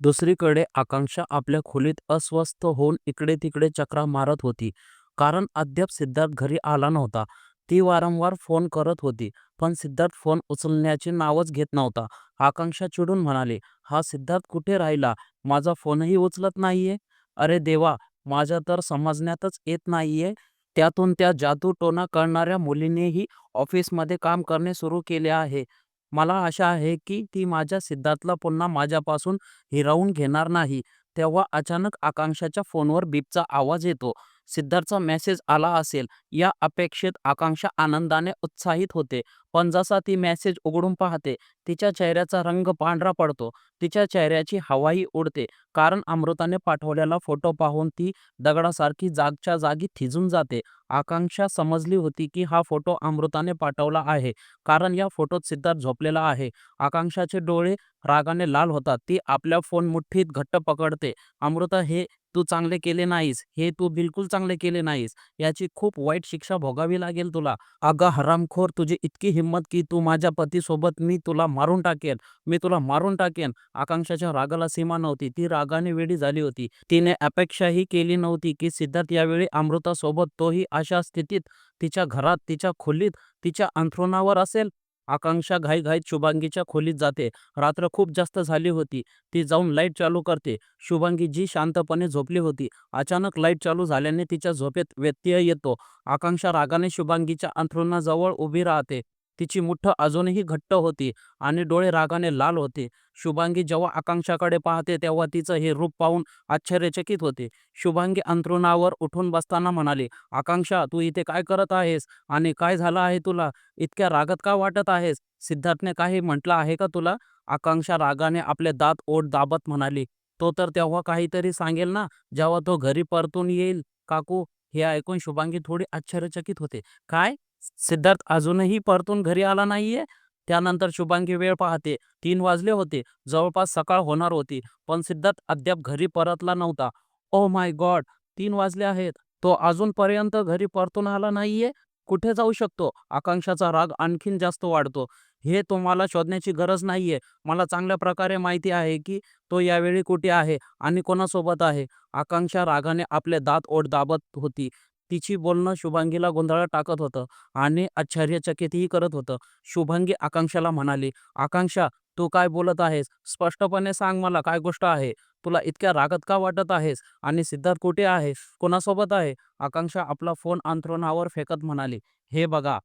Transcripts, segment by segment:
दुसरीकडे आकांक्षा आपल्या खोलीत अस्वस्थ होऊन इकडे तिकडे चक्रा मारत होती. कारण अद्याप सिद्धार्थ घरी आला नव्हता. ती वारंवार फोन करत होती पण सिद्धार्थ फोन उचलण्याचे नावच घेत नव्हता. आकांक्षा चिडून म्हणाली हा सिद्धार्थ कुठे राहिला? माझा फोनही उचलत नाहीये? अरे देवा माझ्या तर समजण्यातच येत नाहीये. त्यातून त्या जादू टोना करणाऱ्या मुलीनेही ऑफिसमध्ये काम करणे सुरू केले आहे. मला आशा आहे की ती माझ्या सिद्धार्थला पुन्हा माझ्यापासून हिरावून घेणार नाही. तेव्हा अचानक आकांक्षाच्या फोनवर बीपचा आवाज येतो. सिद्धार्थचा मेसेज आला असेल. या अपेक्षेत आकांक्षा आनंदाने उत्साहित होते. पण जसा ती मेसेज उघडून पाहते तिच्या चेहऱ्याचा रंग पांढरा पडतो. तिच्या चेहऱ्याची हवाही उडते. कारण अमृताने पाठवलेला फोटो पाहून ती दगडासारखी जागच्या जागी थिजून जाते. आकांक्षा समजली होती की हा फोटो अमृताने पाठवला आहे. कारण या फोटोत सिद्धार्थ झोपलेला आहे. आकांक्षाचे डोळे रागाने लाल होतात. ती आपल्या फोन मुठ्ठीत घट्ट पकडते. अमृता हे तू चांगले केले नाहीस. हे तू बिलकुल चांगले केले नाहीस. याची खूप वाईट शिक्षा भोगावी लागेल तुला. अगं हरामखोर तुझी इतकी हिंमत की तू माझ्या पतीसोबत मी तुला मारून टाकेन. मी तुला मारून टाकेन. आकांक्षाच्या रागाला सीमा नव्हती. ती रागाने वेडी झाली होती. तिने अपेक्षाही केली नव्हती की सिद्धार्थ यावेळी अमृतासोबत तोही अशा स्थितीत तिच्या घरात तिच्या खोलीत तिच्या अंथरुणावर असेल? आकांक्षा घाईघाईत शुभांगीच्या खोलीत जाते. रात्र खूप जास्त झाली होती. ती जाऊन लाइट चालू करते. शुभांगी जी शांतपणे झोपली होती अचानक लाइट चालू झाल्याने तिच्या झोपेत व्यत्यय येतो. आकांक्षा रागाने शुभांगीच्या अंथरुणाजवळ उभी राहते. तिची मुठ्ठ अजूनही घट्ट होती आणि डोळे रागाने लाल होते. शुभांगी जेव्हा आकांक्षाकडे पाहते तेव्हा तिचं हे रूप पाहून आश्चर्यचकित होते. शुभांगी अंथरुणावर उठून बसताना म्हणाली आकांक्षा तू इथे काय करत आहेस? आणि काय झालं आहे तुला? इतक्या रागात का वाटत आहेस? सिद्धार्थने काही म्हटलं आहे का तुला? आकांक्षा रागाने आपले दात ओठ दाबत म्हणाली तो तर तेव्हा काहीतरी सांगेल ना? जेव्हा तो घरी परतून येईल? काकू हे ऐकून शुभांगी थोडी आश्चर्यचकित होते. काय? सिद्धार्थ अजूनही परतून घरी आला नाहीये. त्यानंतर शुभांगी वेळ पाहते. तीन वाजले होते. जवळपास सकाळ होणार होती. पण सिद्धार्थ अद्याप घरी परतला नव्हता. ओ माय गॉड तीन वाजले आहेत. तो अजूनपर्यंत घरी परतून आला नाहीये. कुठे जाऊ शकतो? आकांक्षाचा राग आणखीन जास्त वाढतो. हे तुम्हाला शोधण्याची गरज नाहीये. मला चांगल्या प्रकारे माहिती आहे की तो यावेळी कुठे आहे आणि कोणासोबत आहे. आकांक्षा रागाने आपले दात ओढ दाबत होती. तिची बोलणं शुभांगीला गोंधळात टाकत होतं आणि आश्चर्यचकितही करत होतं. शुभांगी आकांक्षाला म्हणाली आकांक्षा तू काय बोलत आहेस? स्पष्टपणे सांग मला काय गोष्ट आहे? तुला इतक्या रागत का वाटत आहेस? आणि सिद्धार्थ कुठे आहे? कोणासोबत आहे? आकांक्षा आपला फोन अंथरुणावर फेकत म्हणाली हे बघा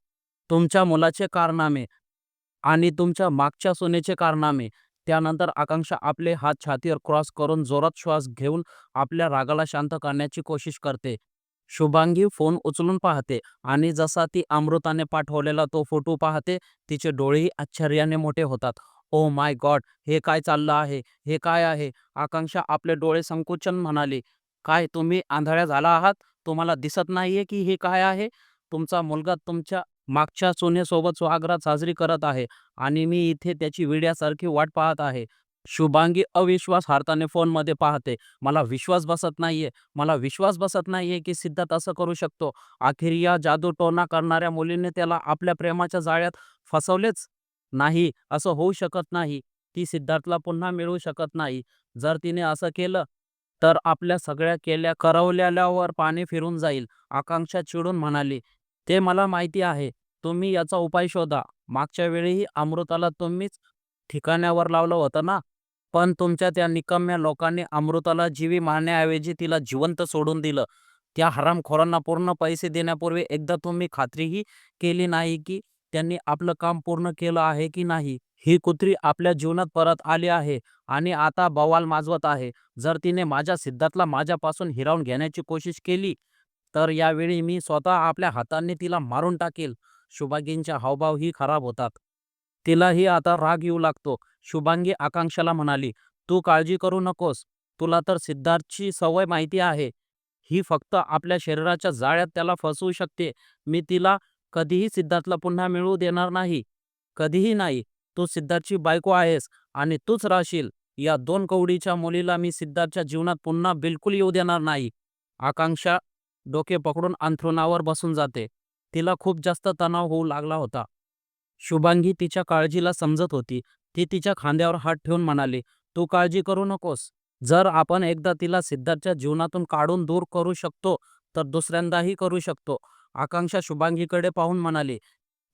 तुमच्या मुलाचे कारनामे आणि तुमच्या मागच्या सुनेचे कारनामे. त्यानंतर आकांक्षा आपले हात छातीवर क्रॉस करून जोरात श्वास घेऊन आपल्या रागाला शांत करण्याची कोशिश करते. शुभांगी फोन उचलून पाहते आणि जसा ती अमृताने पाठवलेला तो फोटो पाहते तिचे डोळेही आश्चर्याने मोठे होतात. ओ माय गॉड हे काय चाललं आहे? हे काय आहे? आकांक्षा आपले डोळे संकुचन म्हणाली. काय तुम्ही आंधळ्या झाला आहात? तुम्हाला दिसत नाहीये की हे काय आहे? तुमचा मुलगा तुमच्या मागच्या सोन्यासोबत स्वागरात साजरी करत आहे आणि मी इथे त्याची विड्यासारखी वाट पाहत आहे. शुभांगी अविश्वास हार्ताने फोनमध्ये पाहते. मला विश्वास बसत नाहीये. मला विश्वास बसत नाहीये की सिद्धार्थ असं करू शकतो. अखेर या जादू टोना करणाऱ्या मुलीने त्याला आपल्या प्रेमाच्या जाळ्यात फसवलेच नाही असं होऊ शकत नाही. ती सिद्धार्थला पुन्हा मिळवू शकत नाही. जर तिने असं केलं तर आपल्या सगळ्या केल्या करवल्यावर पाणी फिरून जाईल आकांक्षा चिडून म्हणाली. ते मला माहिती आहे. तुम्ही याचा उपाय शोधा. मागच्या वेळीही अमृताला तुम्हीच ठिकाण्यावर लावलं होतं ना? पण तुमच्या त्या निकम्या लोकांनी अमृताला जीवी मारण्याऐवजी तिला जिवंत सोडून दिलं. त्या हरामखोरांना पूर्ण पैसे देण्यापूर्वी एकदा तुम्ही खात्रीही केली नाही की त्यांनी आपलं काम पूर्ण केलं आहे की नाही? ही कुत्री आपल्या जीवनात परत आली आहे आणि आता बवाल माजवत आहे. जर तिने माझ्या सिद्धार्थला माझ्यापासून हिरावून घेण्याची कोशिश केली तर यावेळी मी स्वतः आपल्या हातांनी तिला मारून टाकेल. शुभागींच्या हावभाव ही खराब होतात. तिलाही आता राग येऊ लागतो. शुभांगी आकांक्षाला म्हणाली तू काळजी करू नकोस. तुला तर सिद्धार्थची सवय माहिती आहे. ही फक्त आपल्या शरीराच्या जाळ्यात त्याला फसवू शकते. मी तिला कधीही सिद्धार्थला पुन्हा मिळवू देणार नाही. कधीही नाही. तू सिद्धार्थची बायको आहेस आणि तूच राहशील. या दोन कवडीच्या मुलीला मी सिद्धार्थच्या जीवनात पुन्हा बिलकुल येऊ देणार नाही. आकांक्षा डोके पकडून अंथरुणावर बसून जाते. तिला खूप जास्त तणाव होऊ लागला होता. शुभांगी तिच्या काळजीला समजत होती. ती तिच्या खांद्यावर हात ठेवून म्हणाली तू काळजी करू नकोस. जर आपण एकदा तिला सिद्धार्थच्या जीवनातून काढून दूर करू शकतो तर दुसऱ्यांदाही करू शकतो. आकांक्षा शुभांगीकडे पाहून म्हणाली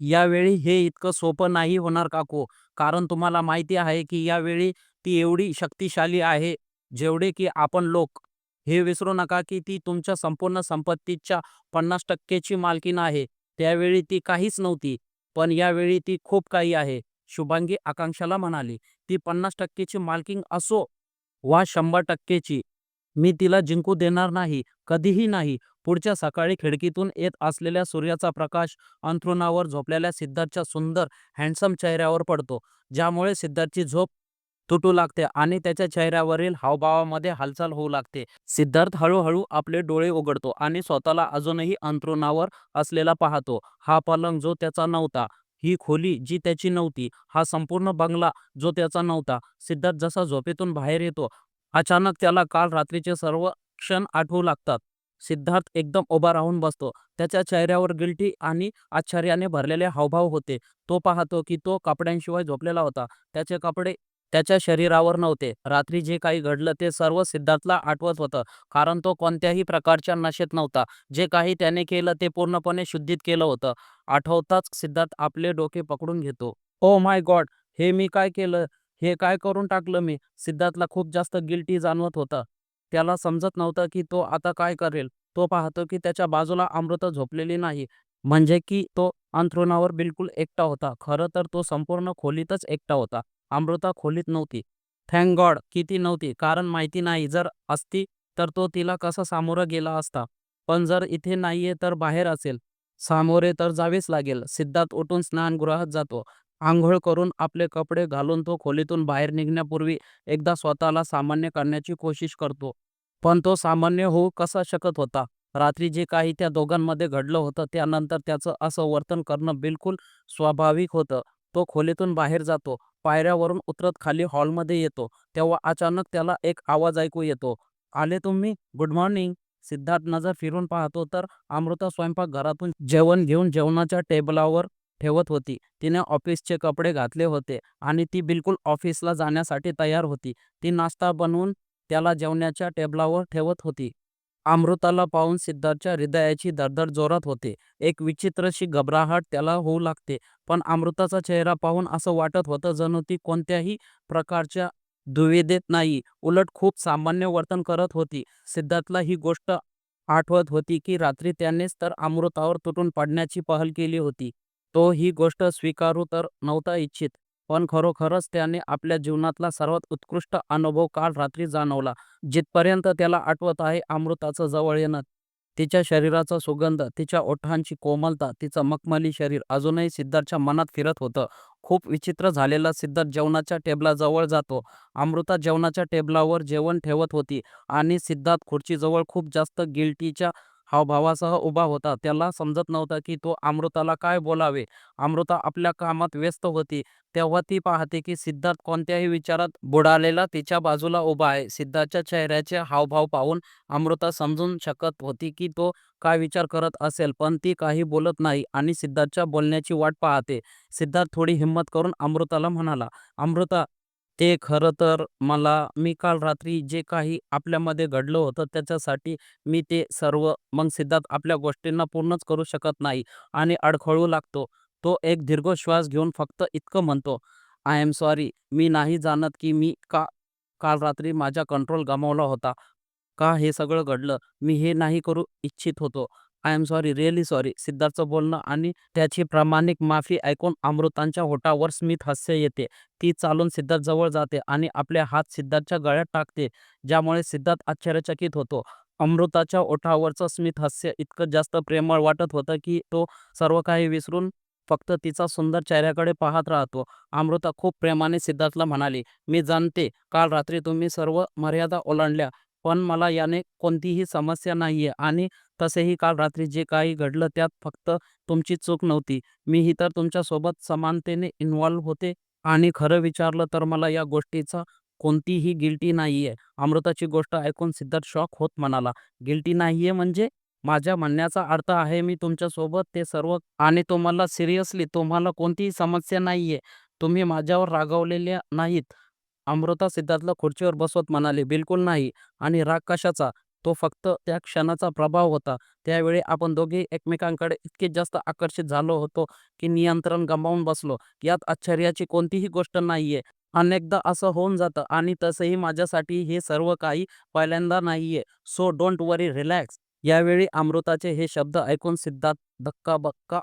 यावेळी हे इतकं सोपं नाही होणार काकू. कारण तुम्हाला माहिती आहे की यावेळी ती एवढी शक्तिशाली आहे जेवढे की आपण लोक. हे विसरू नका की ती तुमच्या संपूर्ण संपत्तीच्या पन्नास टक्केची मालकीण आहे. त्यावेळी ती काहीच नव्हती पण यावेळी ती खूप काही आहे. शुभांगी आकांक्षाला म्हणाली ती पन्नास टक्केची मालकिंग असो वा शंभर टक्केची मी तिला जिंकू देणार नाही कधीही नाही. पुढच्या सकाळी खिडकीतून येत असलेल्या सूर्याचा प्रकाश अंथरुणावर झोपलेल्या सिद्धार्थच्या सुंदर हँडसम चेहऱ्यावर पडतो ज्यामुळे सिद्धार्थची झोप तुटू लागते आणि त्याच्या चेहऱ्यावरील हावभावामध्ये हालचाल होऊ लागते. सिद्धार्थ हळूहळू आपले डोळे उघडतो आणि स्वतःला अजूनही अंथरुणावर असलेला पाहतो. हा पलंग जो त्याचा नव्हता ही खोली जी त्याची नव्हती हा संपूर्ण बंगला जो त्याचा नव्हता सिद्धार्थ जसा झोपेतून बाहेर येतो अचानक त्याला काल रात्रीचे सर्व क्षण आठवू लागतात. सिद्धार्थ एकदम उभा राहून बसतो. त्याच्या चेहऱ्यावर गिल्टी आणि आश्चर्याने भरलेले हावभाव होते. तो पाहतो की तो कपड्यांशिवाय झोपलेला होता. त्याचे कपडे त्याच्या शरीरावर नव्हते. रात्री जे काही घडलं ते सर्व सिद्धार्थला आठवत होतं. कारण तो कोणत्याही प्रकारच्या नशेत नव्हता. जे काही त्याने केलं ते पूर्णपणे शुद्धीत केलं होतं. आठवताच सिद्धार्थ आपले डोके पकडून घेतो. ओ माय गॉड हे मी काय केलं? हे काय करून टाकलं मी? सिद्धार्थला खूप जास्त गिल्टी जाणवत होतं. त्याला समजत नव्हतं की तो आता काय करेल. तो पाहतो की त्याच्या बाजूला अमृता झोपलेली नाही. म्हणजे की तो अंथरुणावर बिलकुल एकटा होता. खरं तर तो संपूर्ण खोलीतच एकटा होता. अमृता खोलीत नव्हती. थँक गॉड की ती नव्हती कारण माहिती नाही. जर असती तर तो तिला कसा सामोरं गेला असता? पण जर इथे नाहीये तर बाहेर असेल. सामोरे तर जावेच लागेल. सिद्धार्थ उठून स्नानगृहात जातो. आंघोळ करून आपले कपडे घालून तो खोलीतून बाहेर निघण्यापूर्वी एकदा स्वतःला सामान्य करण्याची कोशिश करतो. पण तो सामान्य होऊ कसा शकत होता? रात्री जे काही त्या दोघांमध्ये घडलं होतं त्यानंतर त्याचं असं वर्तन करणं बिलकुल स्वाभाविक होतं. तो खोलीतून बाहेर जातो. पायऱ्यावरून उतरत खाली हॉलमध्ये येतो. तेव्हा अचानक त्याला एक आवाज ऐकू येतो. आले तुम्ही? Good morning. सिद्धार्थ नजर फिरून पाहतो तर अमृता स्वयंपाकघरातून जेवण घेऊन जेवणाच्या टेबलावर ठेवत होती. तिने ऑफिसचे कपडे घातले होते आणि ती बिलकुल ऑफिसला जाण्यासाठी तयार होती. ती नाश्ता बनवून त्याला जेवणाच्या टेबलावर ठेवत होती. अमृताला पाहून सिद्धार्थच्या हृदयाची धडधड जोरात होते. एक विचित्रशी घबराहट त्याला होऊ लागते पण अमृताचा चेहरा पाहून असं वाटत होतं जणू ती कोणत्याही प्रकारच्या दुविधेत नाही. उलट खूप सामान्य वर्तन करत होती. सिद्धार्थला ही गोष्ट आठवत होती की रात्री त्यानेच तर अमृतावर तुटून पडण्याची पहल केली होती. तो ही गोष्ट स्वीकारू तर नव्हता इच्छित. पण खरोखरच त्याने आपल्या जीवनातला सर्वात उत्कृष्ट अनुभव काल रात्री जाणवला जिथपर्यंत त्याला आठवत आहे अमृताचं जवळ येणं. तिच्या शरीराचा सुगंध तिच्या ओठांची कोमलता तिचं मखमली शरीर अजूनही सिद्धार्थच्या मनात फिरत होतं. खूप विचित्र झालेला सिद्धार्थ जेवणाच्या टेबलाजवळ जातो. अमृता जेवणाच्या टेबलावर जेवण ठेवत होती आणि सिद्धार्थ खुर्चीजवळ खूप जास्त गिल्टीच्या हावभावासह उभा होता. त्याला समजत नव्हता की तो अमृताला काय बोलावे. अमृता आपल्या कामात व्यस्त होती. तेव्हा ती पाहते की सिद्धार्थ कोणत्याही विचारात बुडालेला तिच्या बाजूला उभा आहे. सिद्धार्थच्या चेहऱ्याचे हावभाव पाहून अमृता समजून शकत होती की तो काय विचार करत असेल पण ती काही बोलत नाही आणि सिद्धार्थच्या बोलण्याची वाट पाहते. सिद्धार्थ थोडी हिंमत करून अमृताला म्हणाला अमृता ते खरं तर मला मी काल रात्री जे काही आपल्यामध्ये घडलं होतं त्याच्यासाठी मी ते सर्व मग सिद्धार्थ आपल्या गोष्टींना पूर्णच करू शकत नाही आणि अडखळू लागतो. तो एक दीर्घ श्वास घेऊन फक्त इतकं म्हणतो आय एम सॉरी मी नाही जाणत की मी का काल रात्री माझा कंट्रोल गमावला होता. का हे सगळं घडलं मी हे नाही करू इच्छित होतो. I am sorry really sorry सिद्धार्थचं बोलणं आणि त्याची प्रामाणिक माफी ऐकून अमृतांच्या होठावर स्मित हास्य येते. ती चालून सिद्धार्थ जवळ जाते आणि आपले हात सिद्धार्थच्या गळ्यात टाकते ज्यामुळे सिद्धार्थ आश्चर्यचकित होतो. अमृताच्या ओठावरचं स्मित हास्य इतकं जास्त प्रेमळ वाटत होतं की तो सर्व काही विसरून फक्त तिचा सुंदर चेहऱ्याकडे पाहत राहतो. अमृता खूप प्रेमाने सिद्धार्थला म्हणाली मी जाणते काल रात्री तुम्ही सर्व मर्यादा ओलांडल्या पण मला याने कोणतीही समस्या नाहीये आणि तसेही काल रात्री जे काही घडलं त्यात फक्त तुमची चूक नव्हती. मीही तर तुमच्यासोबत समानतेने इन्व्हॉल्व्ह होते आणि खरं विचारलं तर मला या गोष्टीचा कोणतीही गिल्टी नाहीये. अमृताची गोष्ट ऐकून सिद्धार्थ शॉक होत म्हणाला. गिल्टी नाहीये म्हणजे? माझ्या म्हणण्याचा अर्थ आहे मी तुमच्यासोबत ते सर्व आणि तुम्हाला सिरियसली तुम्हाला कोणतीही समस्या नाहीये. तुम्ही माझ्यावर रागावलेल्या नाहीत. अमृता सिद्धार्थला खुर्चीवर बसवत म्हणाले बिलकुल नाही. आणि राग कशाचा? तो फक्त त्या क्षणाचा प्रभाव होता. त्यावेळी आपण दोघे एकमेकांकडे इतके जास्त आकर्षित झालो होतो की नियंत्रण गमावून बसलो. यात आश्चर्याची कोणतीही गोष्ट नाहीये. अनेकदा असं होऊन जातं आणि तसंही माझ्यासाठी हे सर्व काही पहिल्यांदा नाहीये. So don't worry relax. यावेळी अमृताचे हे शब्द ऐकून सिद्धार्थ धक्काबक्का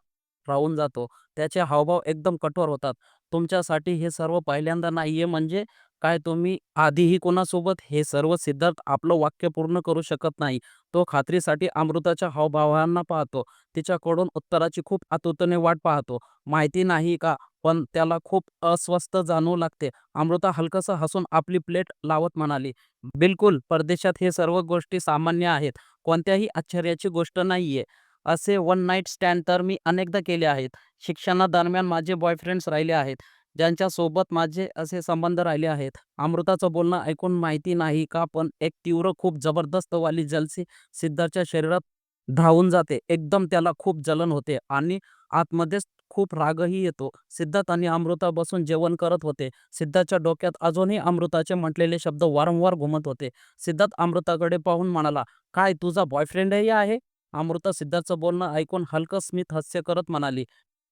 राहून जातो. त्याचे हावभाव एकदम कठोर होतात. तुमच्यासाठी हे सर्व पहिल्यांदा नाहीये म्हणजे काय तुम्ही आधीही कोणासोबत हे सर्व सिद्धार्थ आपलं वाक्य पूर्ण करू शकत नाही? तो खात्रीसाठी अमृताच्या हावभावांना पाहतो. तिच्याकडून उत्तराची खूप आतुरतेने वाट पाहतो. माहिती नाही का? पण त्याला खूप अस्वस्थ जाणवू लागते. अमृता हलकसं हसून आपली प्लेट लावत म्हणाली बिलकुल परदेशात हे सर्व गोष्टी सामान्य आहेत. कोणत्याही आश्चर्याची गोष्ट नाहीये. असे वन नाईट स्टँड तर मी अनेकदा केले आहेत. शिक्षणादरम्यान माझे बॉयफ्रेंड्स राहिले आहेत. ज्यांच्यासोबत माझे असे संबंध राहिले आहेत. अमृताचं बोलणं ऐकून माहिती नाही का पण एक तीव्र खूप जबरदस्त वाली जलसी सिद्धार्थच्या शरीरात धावून जाते. एकदम त्याला खूप जलन होते आणि आतमध्येच खूप रागही येतो. सिद्धार्थ आणि अमृता बसून जेवण करत होते. सिद्धार्थच्या डोक्यात अजूनही अमृताचे म्हटलेले शब्द वारंवार घुमत होते. सिद्धार्थ अमृताकडे पाहून म्हणाला काय तुझा बॉयफ्रेंडही आहे? अमृता सिद्धार्थचं बोलणं ऐकून हलकं स्मित हास्य करत म्हणाली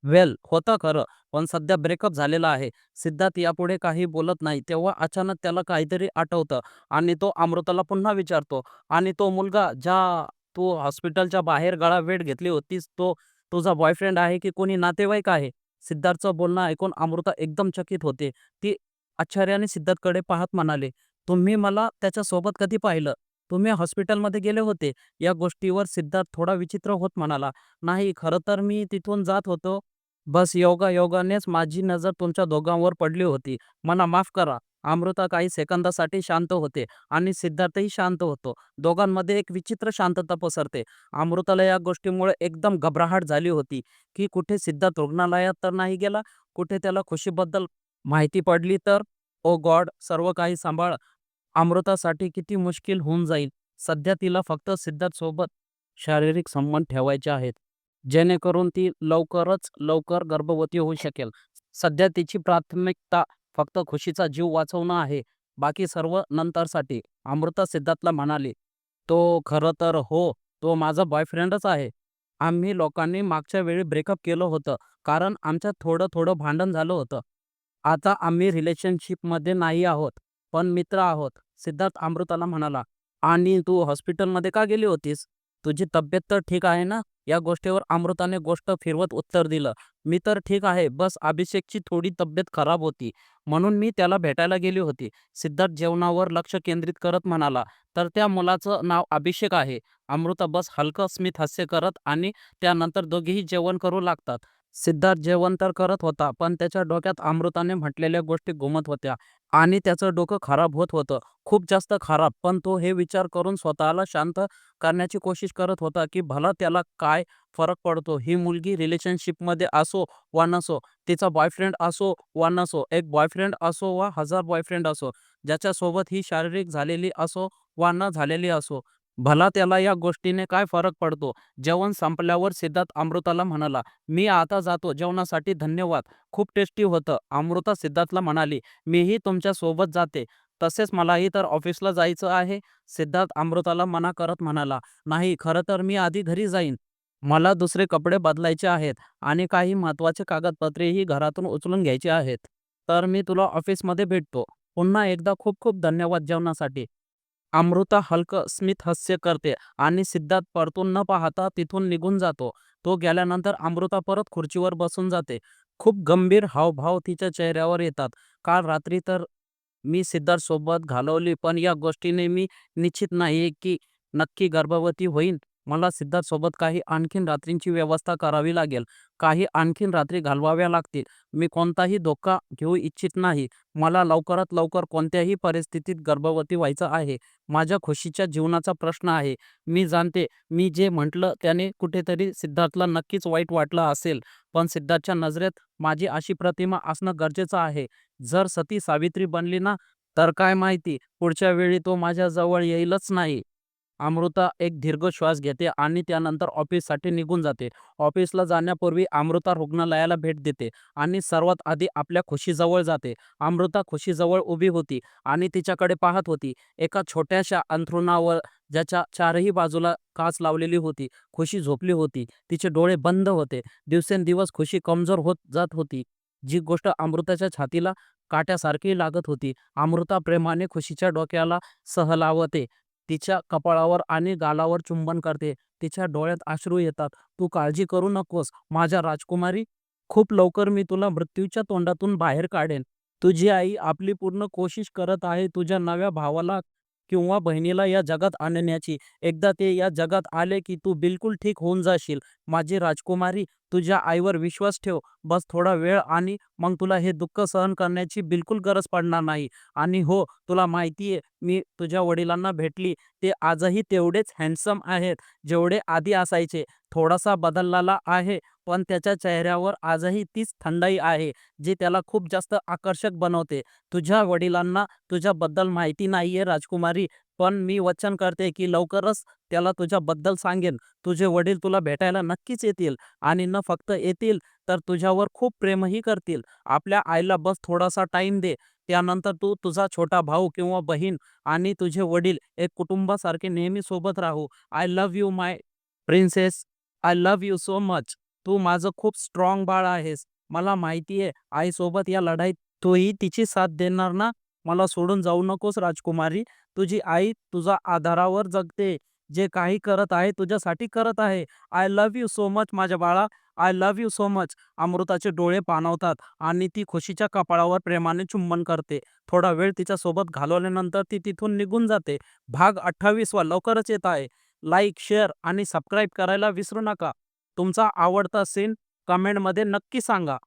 वेल होतं खरं. पण सध्या ब्रेकअप झालेला आहे. सिद्धार्थ यापुढे काही बोलत नाही. तेव्हा अचानक त्याला काहीतरी आठवतं आणि तो अमृताला पुन्हा विचारतो आणि तो मुलगा ज्या तू हॉस्पिटलच्या बाहेर गळा वेट घेतली होतीस तो तुझा बॉयफ्रेंड आहे की कोणी नातेवाईक आहे? सिद्धार्थचं बोलणं ऐकून अमृता एकदम चकित होते. ती आश्चर्याने सिद्धार्थकडे पाहत म्हणाले तुम्ही मला त्याच्यासोबत कधी पाहिलं? तुम्ही हॉस्पिटलमध्ये गेले होते? या गोष्टीवर सिद्धार्थ थोडा विचित्र होत म्हणाला नाही खरं तर मी तिथून जात होतो बस योगा योगानेच माझी नजर तुमच्या दोघांवर पडली होती. मला माफ करा. अमृता काही सेकंदासाठी शांत होते आणि सिद्धार्थही शांत होतो. दोघांमध्ये एक विचित्र शांतता पसरते. अमृताला या गोष्टीमुळे एकदम घबराहट झाली होती की कुठे सिद्धार्थ रुग्णालयात तर नाही गेला? कुठे त्याला खुशीबद्दल माहिती पडली तर? ओ गॉड सर्व काही सांभाळ. अमृतासाठी किती मुश्किल होऊन जाईल. सध्या तिला फक्त सिद्धार्थ सोबत शारीरिक संबंध ठेवायचे आहेत. जेणेकरून ती लवकरच लवकर गर्भवती होऊ शकेल. सध्या तिची प्राथमिकता फक्त खुशीचा जीव वाचवणं आहे. बाकी सर्व नंतरसाठी अमृता सिद्धार्थला म्हणाली तो खरं तर हो तो माझा बॉयफ्रेंडच आहे. आम्ही लोकांनी मागच्या वेळी ब्रेकअप केलं होतं कारण आमच्यात थोडं थोडं भांडण झालं होतं. आता आम्ही रिलेशनशिपमध्ये नाही आहोत पण मित्र आहोत सिद्धार्थ अमृताला म्हणाला. आणि तू हॉस्पिटलमध्ये का गेली होतीस? तुझी तब्येत तर ठीक आहे ना? या गोष्टीवर अमृताने गोष्ट फिरवत उत्तर दिलं. मी तर ठीक आहे बस अभिषेकची थोडी तब्येत खराब होती. म्हणून मी त्याला भेटायला गेली होती. सिद्धार्थ जेवणावर लक्ष केंद्रित करत म्हणाला तर त्या मुलाचं नाव अभिषेक आहे. अमृता बस हलकं स्मित हास्य करत आणि त्यानंतर दोघेही जेवण करू लागतात. सिद्धार्थ जेवण तर करत होता पण त्याच्या डोक्यात अमृताने म्हटलेल्या गोष्टी घुमत होत्या आणि त्याचं डोकं खराब होत होतं. खूप जास्त खराब पण तो हे विचार करून स्वतःला शांत करण्याची कोशिश करत होता की भला त्याला काय फरक पडतो? ही मुलगी रिलेशनशिपमध्ये असो वा नसो तिचा बॉयफ्रेंड असो वा नसो एक बॉयफ्रेंड असो वा हजार बॉयफ्रेंड असो ज्याच्यासोबत ही शारीरिक झालेली असो वा न झालेली असो भला त्याला या गोष्टीने काय फरक पडतो? जेवण संपल्यावर सिद्धार्थ अमृताला म्हणाला मी आता जातो जेवणासाठी धन्यवाद. खूप टेस्टी होतं. अमृता सिद्धार्थला म्हणाली मीही तुमच्यासोबत जाते. तसेच मलाही तर ऑफिसला जायचं आहे. सिद्धार्थ अमृताला मना करत म्हणाला नाही खरं तर मी आधी घरी जाईन. मला दुसरे कपडे बदलायचे आहेत आणि काही महत्त्वाचे कागदपत्रेही घरातून उचलून घ्यायचे आहेत. तर मी तुला ऑफिसमध्ये भेटतो. पुन्हा एकदा खूप खूप धन्यवाद जेवणासाठी. अमृता हलक स्मित हास्य करते आणि सिद्धार्थ परतून न पाहता तिथून निघून जातो. तो गेल्यानंतर अमृता परत खुर्चीवर बसून जाते. खूप गंभीर हावभाव तिच्या चेहऱ्यावर येतात. काल रात्री तर मी सिद्धार्थ सोबत घालवली पण या गोष्टीने मी निश्चित नाही की नक्की गर्भवती होईन. मला सिद्धार्थसोबत काही आणखीन रात्रींची व्यवस्था करावी लागेल. काही आणखीन रात्री घालवाव्या लागतील. मी कोणताही धोका घेऊ इच्छित नाही. मला लवकरात लवकर कोणत्याही परिस्थितीत गर्भवती व्हायचं आहे. माझ्या खुशीच्या जीवनाचा प्रश्न आहे. मी जाणते मी जे म्हटलं त्याने कुठेतरी सिद्धार्थला नक्कीच वाईट वाटलं असेल. पण सिद्धार्थच्या नजरेत माझी अशी प्रतिमा असणं गरजेचं आहे. जर सती सावित्री बनली ना तर काय माहिती? पुढच्या वेळी तो माझ्या जवळ येईलच नाही. अमृता एक दीर्घ श्वास घेते आणि त्यानंतर ऑफिससाठी निघून जाते. ऑफिसला जाण्यापूर्वी अमृता रुग्णालयाला भेट देते आणि सर्वात आधी आपल्या खुशीजवळ जाते. अमृता खुशीजवळ उभी होती आणि तिच्याकडे पाहत होती. एका छोट्याशा अंथरुणावर ज्याच्या चारही बाजूला काच लावलेली होती खुशी झोपली होती. तिचे डोळे बंद होते. दिवसेंदिवस खुशी कमजोर होत जात होती. जी गोष्ट अमृताच्या छातीला काट्यासारखी लागत होती. अमृता प्रेमाने खुशीच्या डोक्याला सहलावते. तिच्या कपाळावर आणि गालावर चुंबन करते. तिच्या डोळ्यात अश्रू येतात. तू काळजी करू नकोस. माझ्या राजकुमारी खूप लवकर मी तुला मृत्यूच्या तोंडातून बाहेर काढेन. तुझी आई आपली पूर्ण कोशिश करत आहे. तुझ्या नव्या भावाला किंवा बहिणीला या जगात आणण्याची. एकदा ते या जगात आले की तू बिलकुल ठीक होऊन जाशील. माझी राजकुमारी तुझ्या आईवर विश्वास ठेव. बस थोडा वेळ आणि मग तुला हे दुःख सहन करण्याची बिलकुल गरज पडणार नाही. आणि हो तुला माहिती आहे मी तुझ्या वडिलांना भेटली. ते आजही तेवढेच हँडसम आहेत जेवढे आधी असायचे. थोडासा बदललेला आहे पण त्याच्या चेहऱ्यावर आजही तीच थंडाई आहे जी त्याला खूप जास्त आकर्षक बनवते. तुझ्या वडिलांना तुझ्याबद्दल माहिती नाहीये राजकुमारी पण मी वचन करते की लवकरच त्याला तुझ्याबद्दल सांगेन. तुझे वडील तुला भेटायला नक्कीच येतील आणि न फक्त येतील तर तुझ्यावर खूप प्रेमही करतील. आपल्या आईला बस थोडासा टाइम दे त्यानंतर तू तुझा छोटा भाऊ किंवा बहीण आणि तुझे वडील एक कुटुंबासारखे नेहमी सोबत राहू. I love you my princess. I love you so much तू माझं खूप स्ट्रॉंग बाळ आहेस. मला माहिती आहे आईसोबत या लढाईत तूही तिची साथ देणार ना? मला सोडून जाऊ नकोस राजकुमारी. तुझी आई तुझा आधारावर जगते. जे काही करत आहे तुझ्यासाठी करत आहे. I love you so much माझ्या बाळा. I love you so much अमृताचे डोळे पाणवतात आणि ती खुशीच्या कपाळावर प्रेमाने चुंबन करते. थोडा वेळ तिच्या सोबत घालवल्यानंतर ती तिथून निघून जाते. भाग अठ्ठावीसवा लवकरच येत आहे. लाईक शेअर आणि सबस्क्राईब करायला विसरू नका. तुमचा आवडता सीन कमेंटमध्ये नक्की सांगा.